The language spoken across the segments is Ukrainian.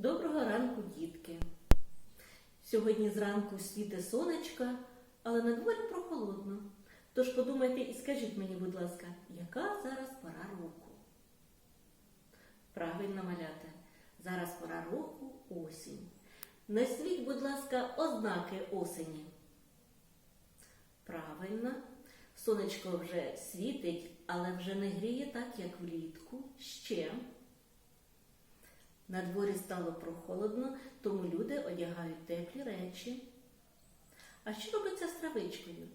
Доброго ранку, дітки! Сьогодні зранку світе сонечко, але на дворі прохолодно. Тож подумайте і скажіть мені, будь ласка, яка зараз пора року? Правильно, малята, зараз пора року осінь. Назвіть, будь ласка, ознаки осені. Правильно, сонечко вже світить, але вже не гріє так, як влітку. Ще. На дворі стало прохолодно, тому люди одягають теплі речі. А що робиться з травичкою?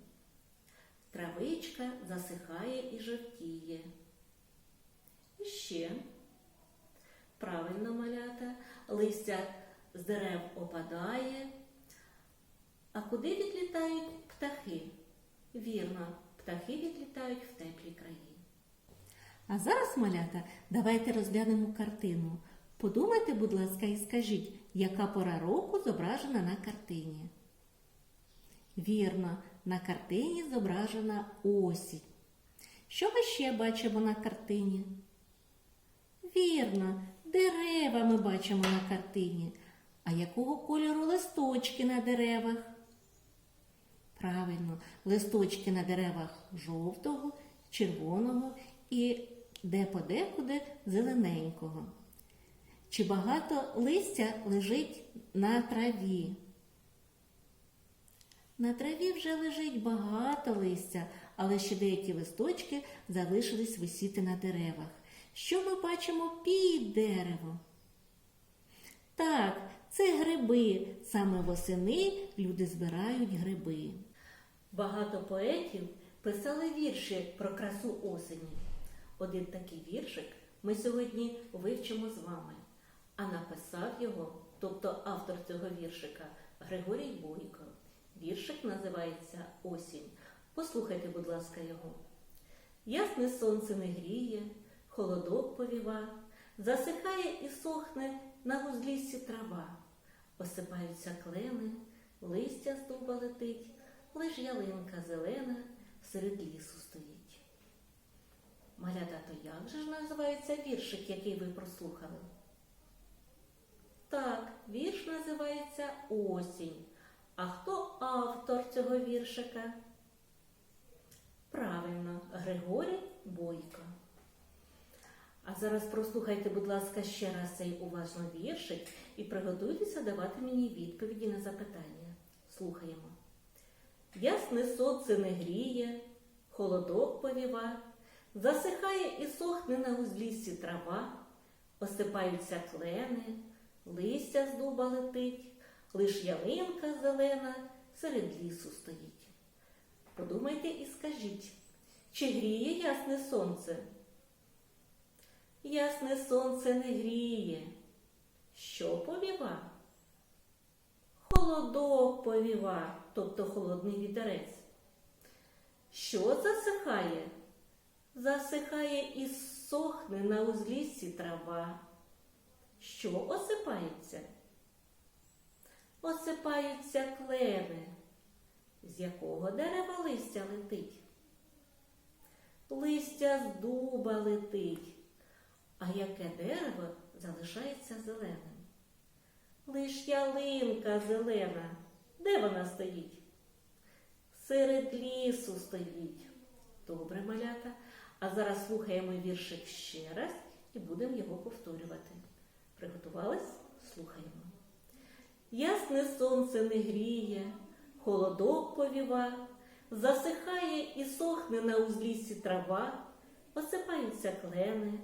Травичка засихає і жовтіє. І ще, правильно малята, листя з дерев опадає. А куди відлітають птахи? Вірно, птахи відлітають в теплі краї. А зараз, малята, давайте розглянемо картину. Подумайте, будь ласка, і скажіть, яка пора року зображена на картині? Вірно, на картині зображена осінь. Що ми ще бачимо на картині? Вірно, дерева ми бачимо на картині. А якого кольору листочки на деревах? Правильно, листочки на деревах жовтого, червоного і де подекуди зелененького. Чи багато листя лежить на траві? На траві вже лежить багато листя, але ще деякі листочки залишились висіти на деревах. Що ми бачимо під деревом? Так, це гриби. Саме восени люди збирають гриби. Багато поетів писали вірші про красу осені. Один такий віршик ми сьогодні вивчимо з вами. А написав його, тобто автор цього віршика, Григорій Бойко. Віршик називається Осінь. Послухайте, будь ласка, його. Ясне сонце не гріє, холодок повіва, засихає і сохне на узліссі трава, осипаються клени, листя з дуба летить, лиш ялинка зелена серед лісу стоїть. Малята, то як же ж називається віршик, який ви прослухали? Так, вірш називається Осінь. А хто автор цього віршика? Правильно, Григорій Бойко. А зараз прослухайте, будь ласка, ще раз цей уважно віршик і приготуйтеся давати мені відповіді на запитання. Слухаємо. Ясне сонце не гріє, холодок повіва, засихає і сохне на узліссі трава, осипаються клени, листя з дуба летить, лиш ялинка зелена серед лісу стоїть. Подумайте і скажіть, чи гріє ясне сонце? Ясне сонце не гріє. Що повіва? Холодок повіва, тобто холодний вітерець. Що засихає? Засихає і сохне на узліссі трава. Що осипається? Осипаються клени. З якого дерева листя летить? Листя з дуба летить. А яке дерево залишається зеленим? Лиш ялинка зелена. Де вона стоїть? Серед лісу стоїть. Добре, малята. А зараз слухаємо віршик ще раз і будемо його повторювати. Приготувались? Слухаємо. Ясне сонце не гріє, холодок повіва, засихає і сохне на узліссі трава, осипаються клени,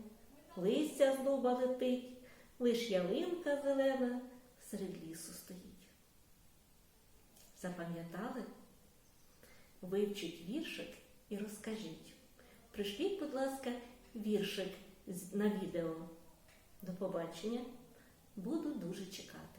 листя з дуба летить, лиш ялинка зелена серед лісу стоїть. Запам'ятали? Вивчіть віршик і розкажіть. Пришліть, будь ласка, віршик на відео. До побачення. Буду дуже чекати.